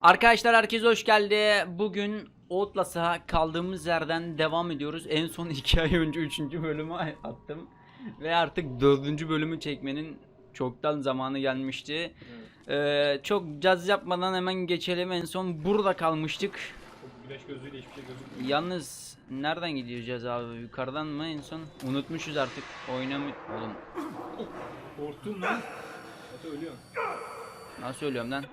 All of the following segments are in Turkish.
Arkadaşlar herkes hoş geldi. Bugün Outlast'a kaldığımız yerden devam ediyoruz. En son 2 ay önce 3. bölümü attım. Ve artık 4. bölümü çekmenin çoktan zamanı gelmişti. Ee, çok caz yapmadan hemen geçelim. En son burada kalmıştık. Güneş gözlüğüyle hiçbir şey gözükmüyor. Yalnız nereden gideceğiz abi? Yukarıdan mı en son? Unutmuşuz artık. Oynamı... Oğlum Korktun lan. Mete ölüyorsun. nasıl ölüyorum lan?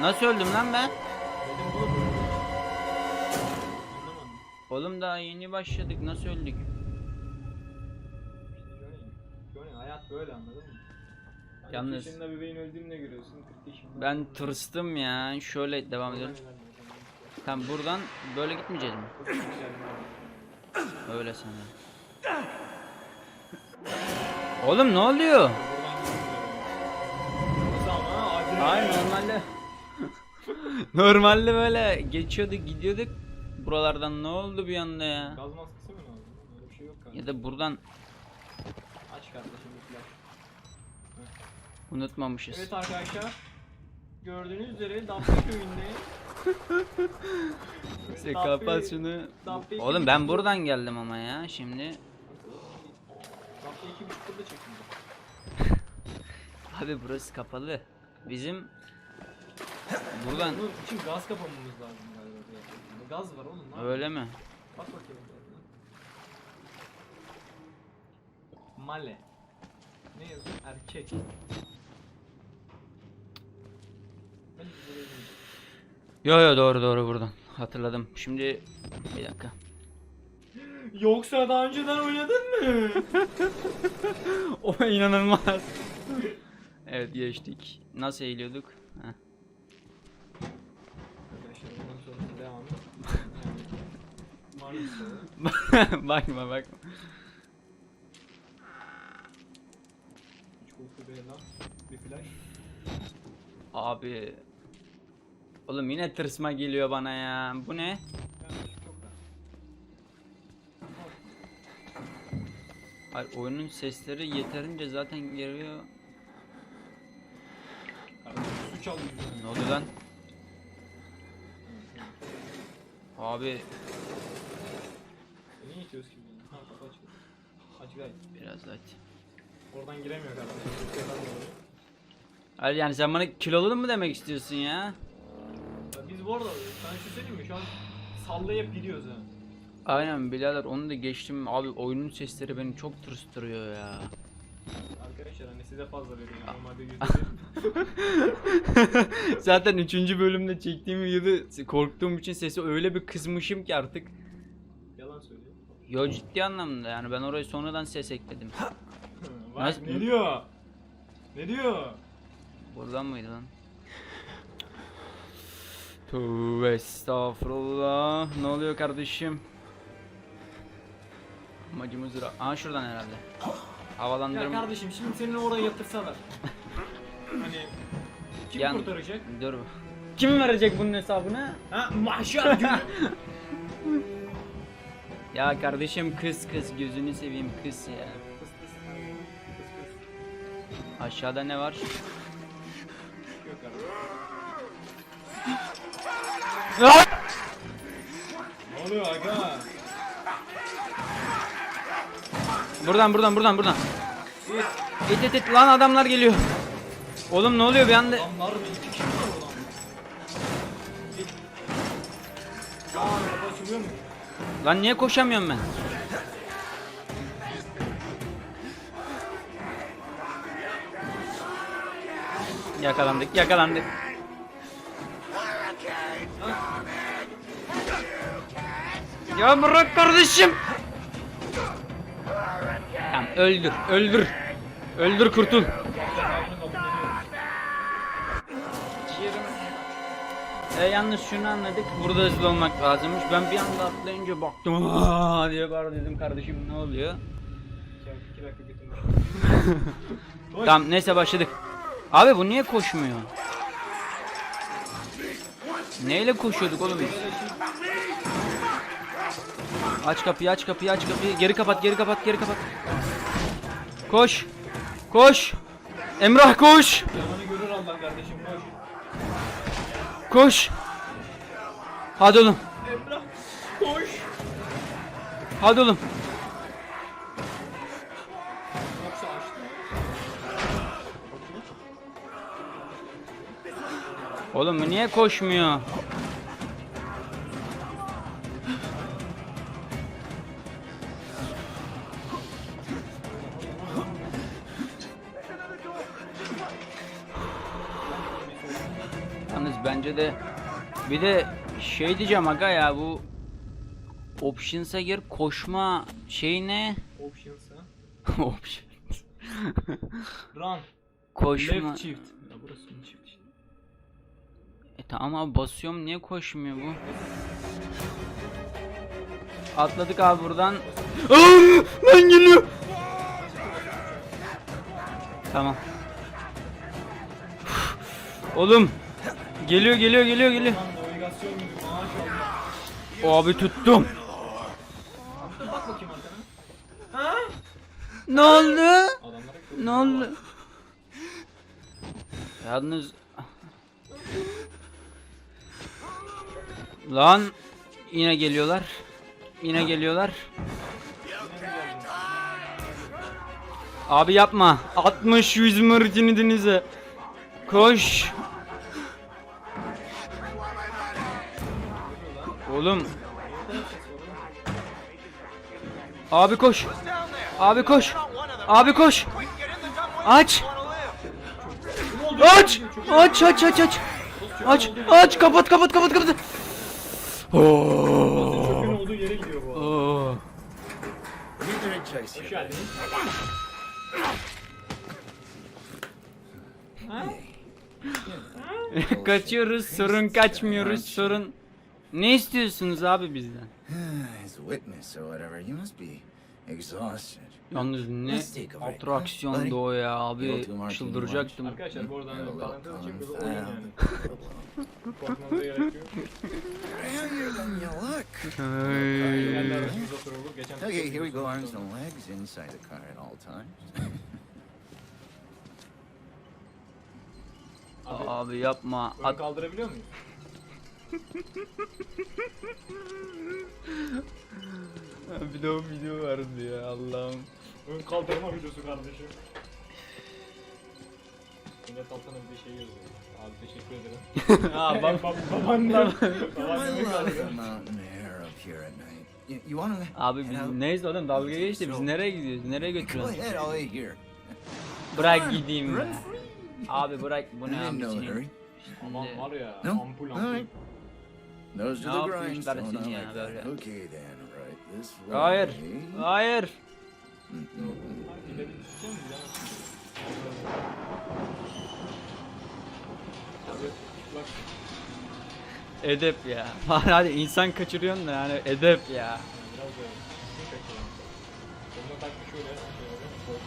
Nasıl öldüm lan ben? Oğlum daha yeni başladık. Nasıl öldük? Johnny. Hayat böyle anladın mı? Hani Yalnız- 40 yaşında bebeğin öldüğünü ne görüyorsun? 40 yaşında. Ben tırstım ya. Şöyle devam edelim. Tamam buradan böyle gitmeyeceğiz mi? Öyle sanırım. Oğlum ne oluyor? Hayır normalde Normalde böyle geçiyorduk gidiyorduk Buralardan ne oldu bir anda ya Gaz maskesi mi lazım? Öyle bir şey yok kanka. Ya da buradan Aç kardeşim bir flash. unutmamışız Evet arkadaşlar. Gördüğünüz üzere Dabbe köyünde. Dabbe- kapat şunu iki Oğlum ben buradan geldim ama ya şimdi buçuk yılda çekildi. Abi burası kapalı Bizim Buradan Bunun için gaz kapamamız lazım galiba. bir. Gaz var oğlum. lan. öyle mi? Bak bakayım. Male. Ne yazıyor? Erkek. Yo yo doğru doğru buradan hatırladım şimdi bir dakika Yoksa daha önceden oynadın mı? O inanılmaz Evet geçtik Nasıl eğiliyorduk? Heh. Arkadaşlar bundan sonrası devam. Yani, Maalesef. bakma bakma. Abi. Oğlum yine tırsma geliyor bana ya. Bu ne? Hayır oyunun sesleri yeterince zaten geliyor. Su. Ne oldu lan? Abi Niye itiyoruz ki bunu? Ha kapı açık. Aç gayet. biraz aç. Oradan giremiyor oluyor. Hayır yani sen bana kilolu mu demek istiyorsun ya? Ya biz bu arada ben şu söyleyeyim mi şu an sallayıp gidiyoruz ha. Aynen birader onu da geçtim. Abi oyunun sesleri beni çok tırstırıyor ya. Arkadaşlar hani size fazla veriyorum Ah. normalde yüzde Zaten 3. bölümde çektiğim videoda korktuğum için sesi öyle bir kısmışım ki artık. Yo ciddi anlamda yani ben orayı sonradan ses ekledim. Bak Nasıl- ne diyor? Ne diyor? Buradan mıydı lan? Tövbe estağfurullah. Ne oluyor kardeşim? Amacımız ra- Aa şuradan herhalde. Ya Havalandırma. kardeşim şimdi seni oraya yatırsalar. hani kim Yan- kurtaracak? Dur. Kim verecek bunun hesabını? Ha mahşer günü. Ya kardeşim kız kız gözünü seveyim kız ya. Aşağıda ne var? Ne oluyor aga? Buradan buradan buradan buradan. İt it it lan adamlar geliyor. Oğlum ne oluyor bir anda? Adamlar mı? İki kişi mi var oradan? Aa kapı açılıyor mu? Lan niye koşamıyorum ben? Yakalandık, yakalandık. Ya bırak kardeşim. Tamam öldür, öldür. Öldür kurtul. E, yalnız şunu anladık. Burada hızlı olmak lazımmış. Ben bir anda atlayınca baktım. Aa diye bağırdı dedim kardeşim ne oluyor? Tamam neyse başladık. Abi bu niye koşmuyor? Neyle koşuyorduk oğlum? Aç kapıyı aç kapıyı aç kapıyı. Geri kapat geri kapat geri kapat. Koş. Koş. Emrah koş. Yalanı görür Allah kardeşim. Koş. Hadi oğlum. Emrah koş. Hadi oğlum. Oğlum niye koşmuyor? Yalnız bence de bir de şey diyeceğim aga ya bu options'a gir koşma şey ne? Options ha. Option. Run. koşma. Left shift. Ya burası mı shift işte. E tamam abi basıyorum niye koşmuyor bu? Atladık abi buradan. Aa, lan geliyor. Tamam. Oğlum. Geliyor geliyor geliyor geliyor. Abi tuttum. Ne oldu? Ne oldu? Yalnız Lan yine geliyorlar. Yine geliyorlar. Abi yapma. 60 100 mırcını denize. Koş. Oğlum. Abi koş. Abi koş. Abi koş. Aç. Aç. Aç aç aç aç. Aç aç kapat kapat kapat kapat. Oo. Çöpün olduğu yere gidiyor bu. arada. Oo. Hoş geldiniz. Ha? Kaçıyoruz sorun kaçmıyoruz sorun. Ne istiyorsunuz abi bizden? As a witness or whatever, you must be exhausted. Yalnız ne Let's take a break, atraksiyondu o ya abi Go to Martin çıldıracaktım. Arkadaşlar bu arada hani parantez Colin açık oyun yani. Farrell. Korkmanıza gerek yok. Well, you're on your luck. Hey. Kendi arasımızda sorulur. Geçen Okay, here we go, arms and legs inside the car at all times. Abi, Abi yapma. ön kaldırabiliyor muyuz? O video vardı ya Allah'ım. Ön kaldırma videosu kardeşim. Millet altına bir şey yazıyor. Abi teşekkür ederim. Ha bak Bab babaannem. I Babaanneme love kaldırıyor. the mountain air up here at night. You, you wanna Abi biz neyiz oğlum dalga geçti biz nereye gidiyoruz nereye götürüyorsun? Bırak gideyim ya. Abi bırak bu ne abi. Aman var ya ampul ampul. Nose Ne to the yapmışlar grindstone, seni ya like böyle? that. Okay then, right this way. Hayır. Hayır. Edep ya. Hadi insan kaçırıyorsun da yani edep ya. yani biraz da kim kaçırıyor? Koluna takmış öyle şöyle kol.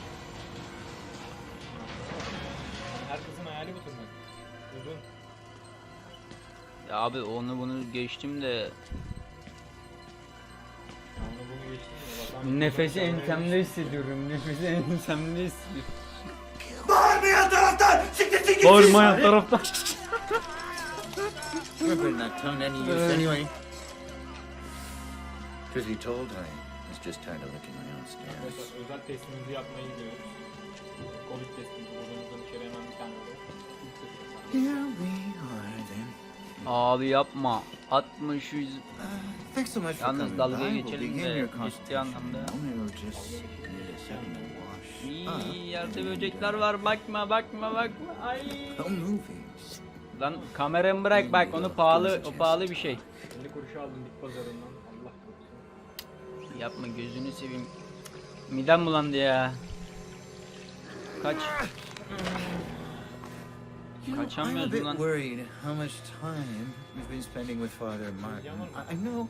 Yani her kızın hayali bu tırnak. Uzun. Ya abi onu bunu geçtim de Ya onu bunu geçtim ya. Bak, ben- nefesi ensemde hissediyorum. Nefesi ensemde hissediyorum. Bağırmayan taraftan! Siktir siktir! Bağırmayan taraftan. Putting that tongue any use anyway. Truth be told, I was just tired of looking around stairs. Arkadaşlar özel testimizi yapmaya gidiyoruz. Covid testimizi buradan içeri hemen bir tane alalım. Here we are then. Abi yapma. 60 100 Uh, thanks so much for Yalnız. We'll geçelim de ciddi anlamda. İyi yerde böcekler var bakma bakma bakma. Ay. Lan kameramı bırak bak onu pahalı o pahalı bir şey. 50 kuruşu aldım dik pazarından. Allah korusun. Yapma gözünü seveyim. Midem bulandı ya. Kaç. I'm a bit lan. worried how much time you've been spending with Father Martin. I, know.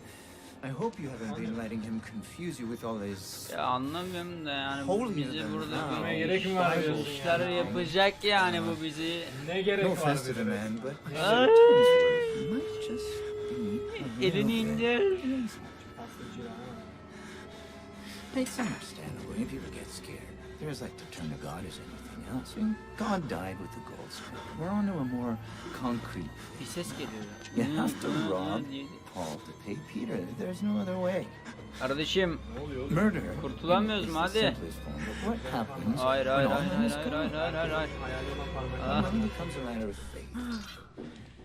I hope you haven't been letting him confuse you with all his. Ya anlamıyorum da yani bu bizi burada Ne gerek mi var diyorsun işler yani? yapacak yani bu bizi. Ne gerek No var offense to the man, but his Ay. turns might just be a Elini indir. ya. It's understandable if you get scared. There's like to turn to God as anything. Anything else. I mean, God died with the gold strip. We're on to a more concrete. Bir ses geliyor. You have to rob diye. Paul to pay Peter. There's no other way. Kardeşim? Murder. Kurtulamıyoruz mu? Hadi. hayır hayır hayır hayır hayır hayır hayır hayır. Ah.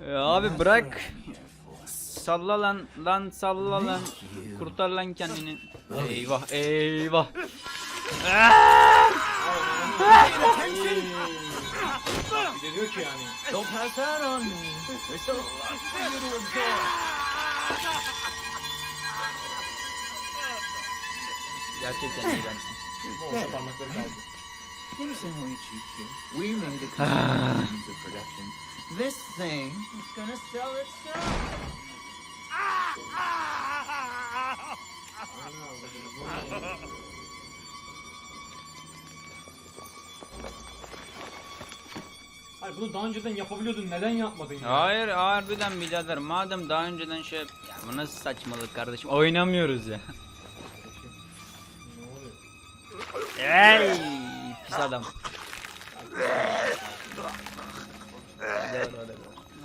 Ya abi bırak. Salla lan lan salla lan. Kurtar lan kendini. Eyvah eyvah. Bir de diyor ki yani. Don't pass that on me. There's still a lot for you to absorb. Gerçekten iğrençsin. Orta parmakları kaldı. Here's the way cheap here. We made a couple of production. This thing is gonna sell itself. Hayır bunu daha önceden yapabiliyordun. Neden yapmadın ya? Hayır harbiden birader madem daha önceden şey ya bu nasıl saçmalık kardeşim oynamıyoruz ya. Ey pis adam.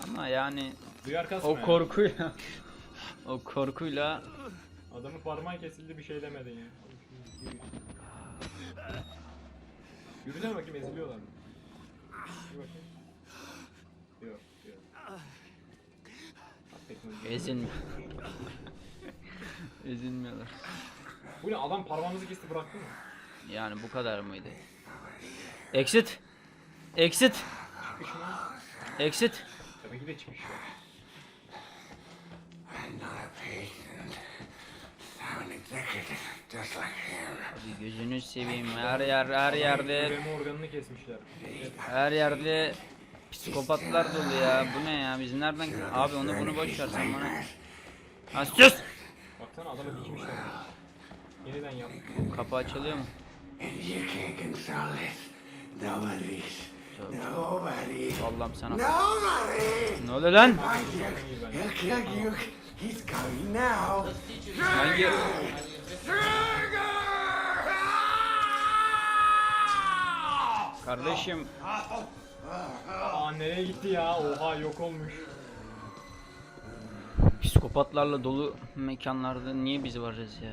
Ama yani Duyar kasma o ya. korkuyla o korkuyla Adamın parmağı kesildi bir şey demedin ya. Yürüsene bakayım eziliyorlar mı? Bir bakayım. Yok yok. Ezin ezilmiyorlar. Bu ne adam parmağımızı kesti bıraktı mı? Yani bu kadar mıydı? Exit. Exit. Çıkış mı? Exit. Tabii ki de çıkış him. Abi gözünü seveyim her yer her yerde Üreme organını kesmişler. her yerde psikopatlar dolu ya. Bu ne ya? Biz nereden Abi onu bunu boş ver sen bana. Ha sus! Baksana adamı dikmişler. Yeniden yap. Kapı açılıyor mu? Allah'ım sana. Ne oluyor lan? Hangi? Kardeşim Aa nereye gitti ya? Oha yok olmuş. psikopatlarla dolu mekanlarda niye biz varız ya?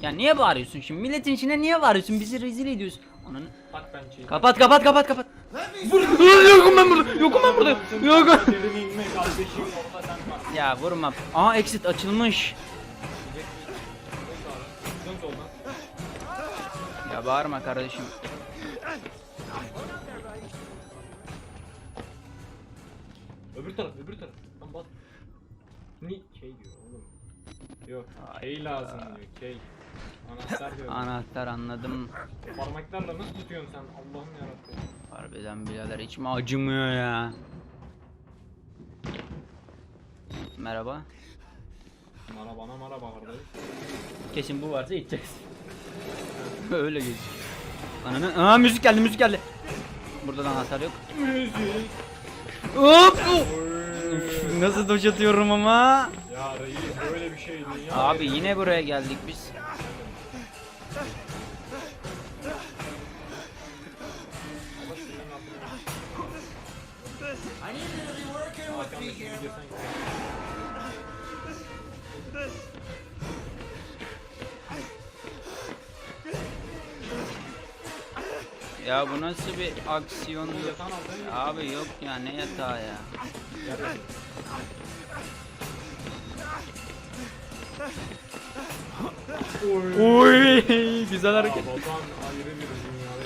Ya niye bağırıyorsun şimdi? Milletin içine niye bağırıyorsun? Bizi rezil ediyorsun. Ananı... Tak pençeyi. Kapat kapat kapat kapat. Vur- Yokum ben burada. Yokum ben burada. Var. Ya vurma. Aa exit açılmış. Ya bağırma kardeşim. Taraf öbür taraf. Lan bas. Ni şey diyor oğlum. Yok key lazım diyor key. Anahtar diyor. Anahtar anladım. Parmaklarla nasıl tutuyorsun sen Allah'ım yarabbim. Harbiden birader içime acımıyor ya. Merhaba. Mara bana mara bağırdı. Kesin bu varsa içeceğiz. Öyle gözüküyor. Ananı... Aa müzik geldi müzik geldi. Burada da anahtar yok. Müzik. Hop! Nasıl doş atıyorum ama. Ya reis böyle bir şey dünya. Abi yine buraya geldik biz. Ya bu nasıl bir aksiyondu? Yatağın altına Abi yok ya ne yatağı ya. Oy güzel Ya hareket. Batuhan ayrı bir dünyada.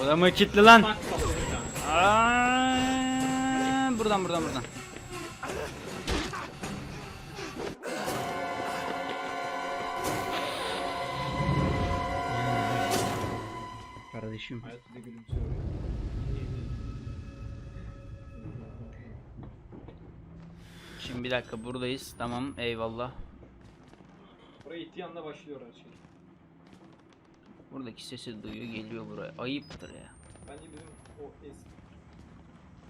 Bu da mı kilitli lan? Tak patladı bir. Aa, buradan buradan buradan. Kardeşim. Hayat bir gülümsüyor. Şimdi bir dakika buradayız. Tamam eyvallah. Buraya ittiği anda başlıyor her şey. Buradaki sesi duyuyor geliyor buraya. Ayıptır ya. Bence bizim o es...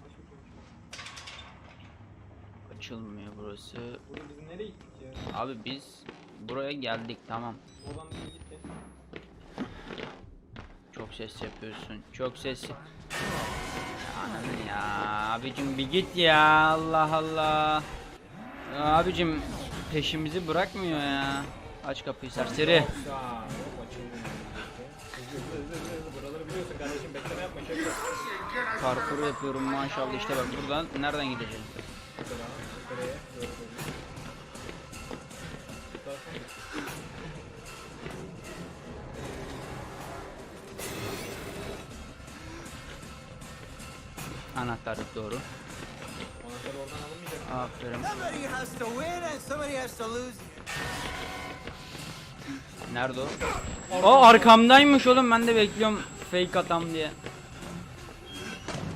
Aç bakayım açılmıyor burası. Burada biz nereye gittik ya? Abi biz buraya geldik tamam. Oradan bir gitti. Çok ses yapıyorsun. Çok ses. Anladın ya. Abicim bir git ya. Allah Allah. Abicim peşimizi bırakmıyor ya. Aç kapıyı serseri. Parkur yapıyorum maşallah işte bak buradan nereden gideceğim? Anahtarlık doğru. Anahtar oradan alınmayacak. Aferin. Nerede o? O arkamdaymış oğlum ben de bekliyorum fake atam diye.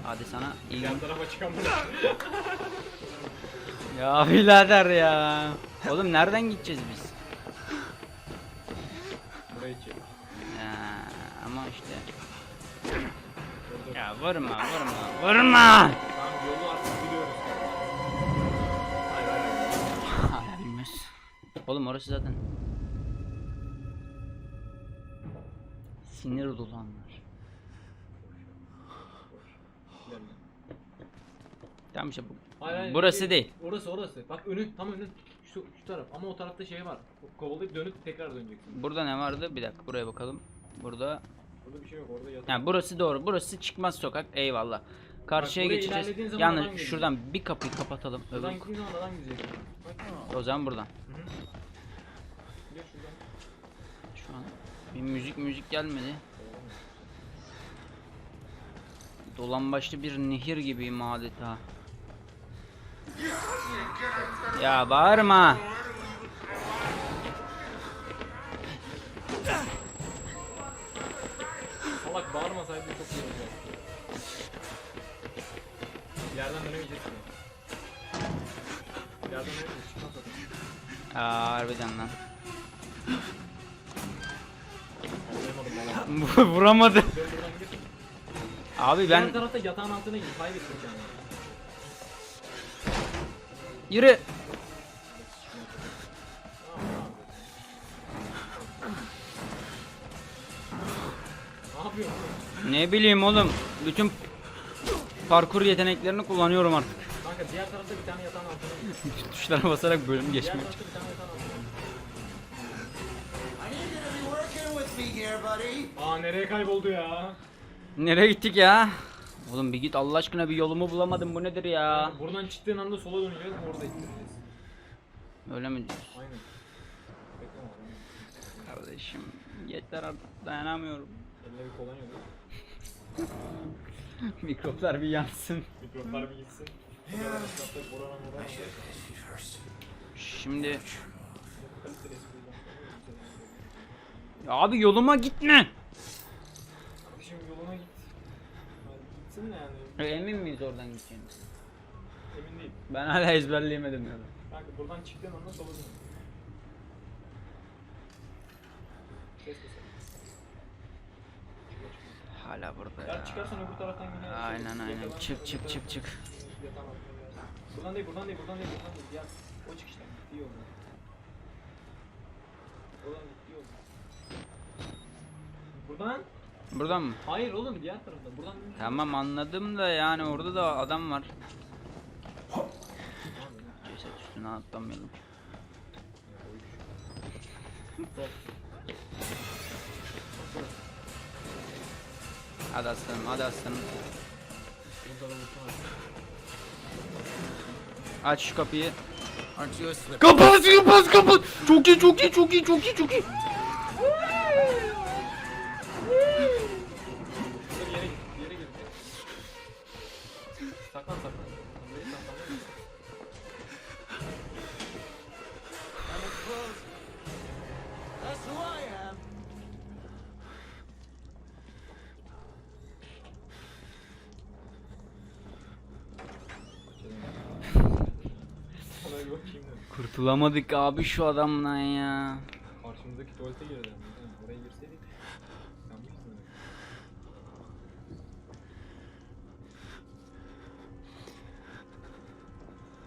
Hadi sana iyi Yan tarafa. Ya birader ya. Oğlum nereden gideceğiz biz? Burayı çek. Ya, ama işte. Ya vurma vurma vurma. Oğlum orası zaten. Sinir dolu anlar. Gel. Tamam işte bu. Hayır, hayır, Burası şey- değil. Orası orası. Bak önün tam önün. Şu, şu taraf ama o tarafta şey var. Kovalayıp dönüp tekrar döneceksin. Burada ne vardı? Bir dakika buraya bakalım. Burada. Burada bir şey yok orada yat. Yani burası doğru. Burası çıkmaz sokak. Eyvallah. Karşıya buraya geçeceğiz. ilerlediğin zaman Yalnız adam geliyor. şuradan bir kapıyı kapatalım. Buradan Öbür... gittiğin zaman adam gidecek. Bak. O zaman buradan. Gel şuradan. Şu an bir müzik müzik gelmedi. Dolambaçlı bir nehir gibiyim adeta. Ya bağırma. Salak bağırmasaydı çok iyi olacaktı. Yerden dönemeyeceksin. Yerden dönemeyeceksin. Aa harbiden lan. Anlayamadım valla. Vuramadı. Dön buradan git. Abi Diğer ben tarafta yatağın altına gir. Kaybettik yani. yürü. Ne yapıyorsun? Ne bileyim oğlum. Bütün parkur yeteneklerini kullanıyorum artık. Kanka diğer tarafta bir tane yatağın altına. Tuşlara basarak bölüm Diğer geçmek. tarafta bir tane yatağın altına. Aa nereye kayboldu ya? Nereye gittik ya? Oğlum bir git Allah aşkına bir yolumu bulamadım bu nedir ya? Buradan çıktığın anda sola döneceğiz orada ittireceğiz. Öyle mi diyorsun? Aynen. Kardeşim yeter artık dayanamıyorum. Eline bir kolonya. Mikroplar bir yansın. Mikroplar bir gitsin. Şimdi ya abi yoluma gitme. Kardeşim yoluna git. Hadi gitsin de yani. E, Emin miyiz oradan gideceğimiz? Emin değil. Ben hala ezberleyemedim ya. Kanka buradan çıktığın anda sola Hala burada Ya ya. çıkarsan öbür taraftan yine. Aynen aynen. Yakalan- Çık çık çık çık. Buradan değil buradan değil buradan değil buradan değil. Gel. O çıkıştan gittiği yolda. Buradan gittiği yolda. Buradan? Buradan mı? Hayır oğlum diğer taraftan. Buradan. Tamam anladım da yani orada da adam var. Ceset üstüne atlamayalım. Hadi aslanım hadi aslanım. Aç şu kapıyı. Aren't you a slip? Kapat kapat kapat. Çok iyi çok iyi çok iyi çok iyi çok iyi. Saklan saklan. Kurtulamadık abi şu adamdan ya. Karşımızdaki tuvalete girdi. Oraya girseydik.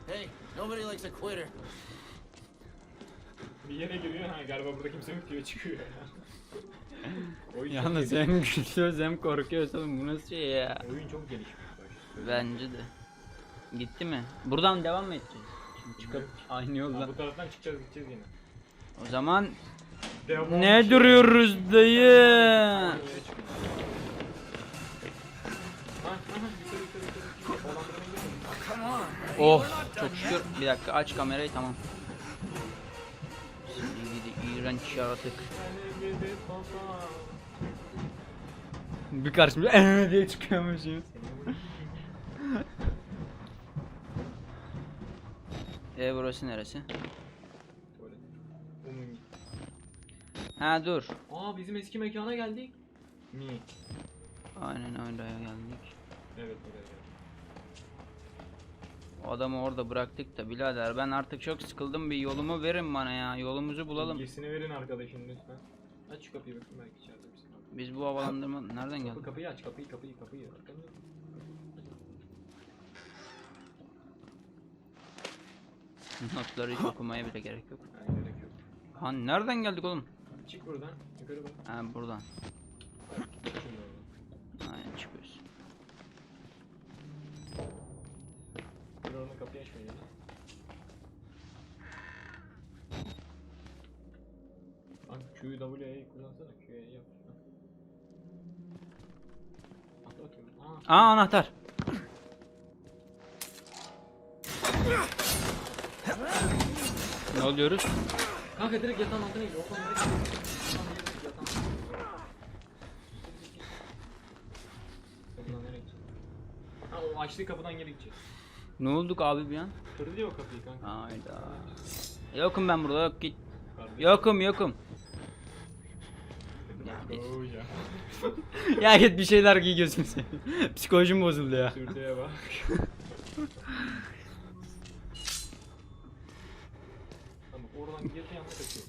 Hey, Nobody likes a quitter. Bir yere giriyor ha galiba burada kimse yok diyor çıkıyor. Oyun çok Yalnız gelişmiş. hem gülüyoruz hem koruyoruz oğlum bu nasıl şey ya? Oyun çok gelişmiş. Bence de. Gitti mi? Buradan devam mı edeceğiz? Çıkıp aynı Ha, yoldan. bu taraftan çıkacağız gideceğiz yine. O zaman Devam ne duruyoruz dayı? Aynı yere çıkıyor. Ha, ha, ha, yukarı, yukarı, yukarı, yukarı. Dolandırma gidiyor mu? Oh çok şükür. Bir dakika aç kamerayı tamam. Seni gidi iğrenç yaratık. Bir de baba. Bir karşımda eee diye çıkıyormuşum. E burası neresi? Tuvalet. Umumi. Ha dur. Aa bizim eski mekana geldik. Mi? Aynen öyle geldik. Evet buraya geldik. O adamı orada bıraktık da birader ben artık çok sıkıldım bir yolumu verin bana ya yolumuzu bulalım. Bilgisini verin arkadaşın lütfen. Aç şu kapıyı bakayım belki içeride misin? Biz bu havalandırma nereden Kapı, geldik? kapıyı aç kapıyı kapıyı kapıyı. Arkamda. Notları hiç okumaya bile gerek yok. Ha, gerek yok. Ha nereden geldik oğlum? Çık buradan. Yukarı bak. Ha buradan. Aynen çıkıyoruz. Bir oradan kapıyı açmayın. Lan Q'yu W'ye kullansana. Q'ye yap. Ha. Atla bakayım. Aa. Aa anahtar. Ne oluyoruz? Kanka direkt yatağın altına gir. Oradan direkt yatağın altına gir. Kapıdan nereye gideceğiz? Ha o açtığı kapıdan geri gideceğiz. Ne olduk abi bir an? Kırdı ya o kapıyı kanka. Hayda. Yokum ben burada yok git. Yokum yokum. Ya, Go ya. ya git bir şeyler giy gözüm seni. Psikolojim bozuldu ya. Sürtüye bak. Tamam oradan girdi yanına kaçıyor.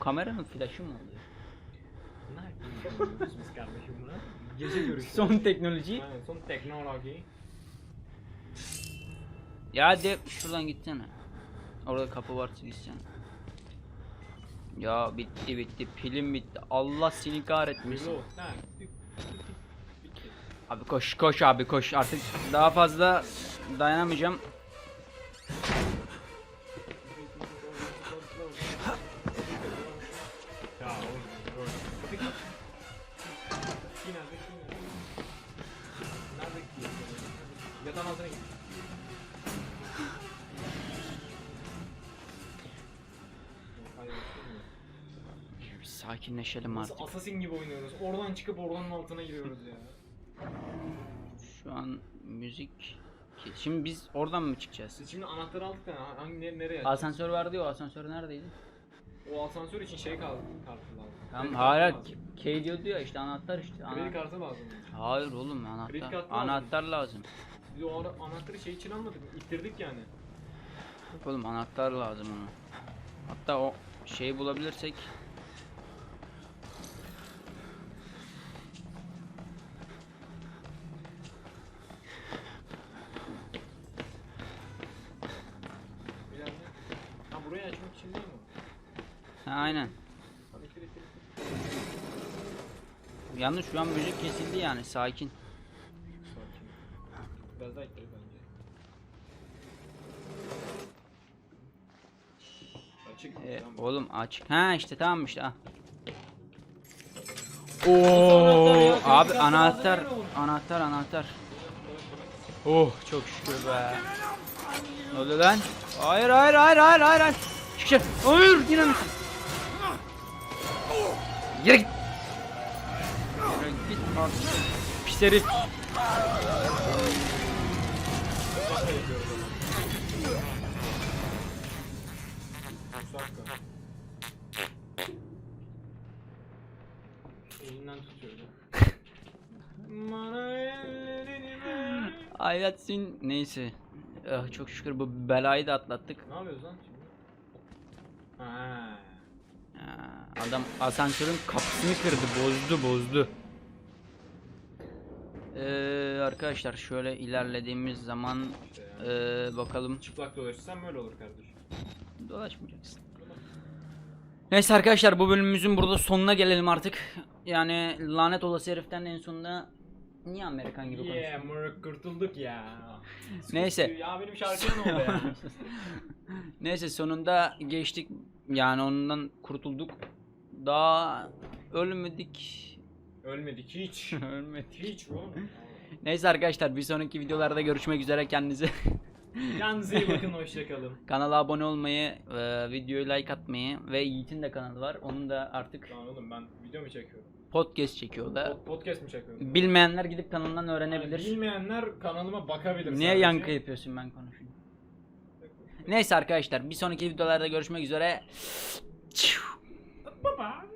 Bu kameranın flaşı mı oluyor? Yapıyoruz biz kardeşim buna? Gece görüşü. Son teknoloji. Aynen son teknoloji. Ya de şuradan gitsene. Orada kapı varsa gitsene. Ya bitti bitti pilim bitti. Allah seni kahretmesin. Abi koş koş abi koş artık daha fazla dayanamayacağım. Sakinleşelim Nasıl artık. Assassin gibi oynuyoruz. Oradan çıkıp oradan altına giriyoruz ya. Şu an müzik ki- Şimdi biz oradan mı çıkacağız? Siz şimdi anahtarı aldık da hangi ne- nereye? Asansör vardı ya o asansör neredeydi? O asansör için şey kaldı kartı lazım. Tamam Kredi hala kartı lazım. K diyordu ya işte anahtar işte. Kredi Ana... kartı lazım. Hayır oğlum Kredi anahtar. kartı lazım. Anahtar lazım. Biz o ara- anahtarı şey için almadık? İttirdik yani. Oğlum anahtar lazım ona. Hatta o şeyi bulabilirsek aynen. Yalnız şu an müzik kesildi yani sakin. Sakin. Biraz daha ittir bence. Açık. Tamam. oğlum açık. Ha işte tamam işte. ah. Oo abi anahtar anahtar anahtar. Oh çok şükür be. Ne oluyor lan? Hayır hayır hayır hayır hayır. Çık çık. Hayır yine mi? Yürü git. Yürü git artık. Pis herif. Hayatsin neyse. Ah, çok şükür bu belayı da atlattık. Ne yapıyoruz lan şimdi? Ha. Ya, adam asansörün kapısını kırdı, bozdu, bozdu. Ee, arkadaşlar şöyle ilerlediğimiz zaman İşte yani. ee, bakalım Çıplak dolaşırsan böyle olur kardeşim. dolaşmayacaksın. Neyse arkadaşlar bu bölümümüzün burada sonuna gelelim artık. Yani lanet olası heriften en sonunda niye Amerikan gibi konuşuyor? Yeah, moruk kurtulduk ya. Neyse. Ya benim şarkıya ne oldu ya? Neyse sonunda geçtik. Yani ondan kurtulduk. Daha ölmedik. Ölmedik hiç. ölmedik. Hiç oğlum. Neyse arkadaşlar bir sonraki videolarda görüşmek üzere kendinize. Kendinize iyi bakın hoşçakalın. Kanala abone olmayı, e, videoyu like atmayı ve Yiğit'in de kanalı var. Onun da artık Lan oğlum ben video mu çekiyorum? podcast çekiyor da. Pod- Podcast mi çekiyorum? Bilmeyenler gidip kanalından Yani öğrenebilir. bilmeyenler kanalıma bakabilir. Niye sadece. yankı yapıyorsun ben konuşuyorum. Neyse arkadaşlar bir sonraki videolarda görüşmek üzere. Baba.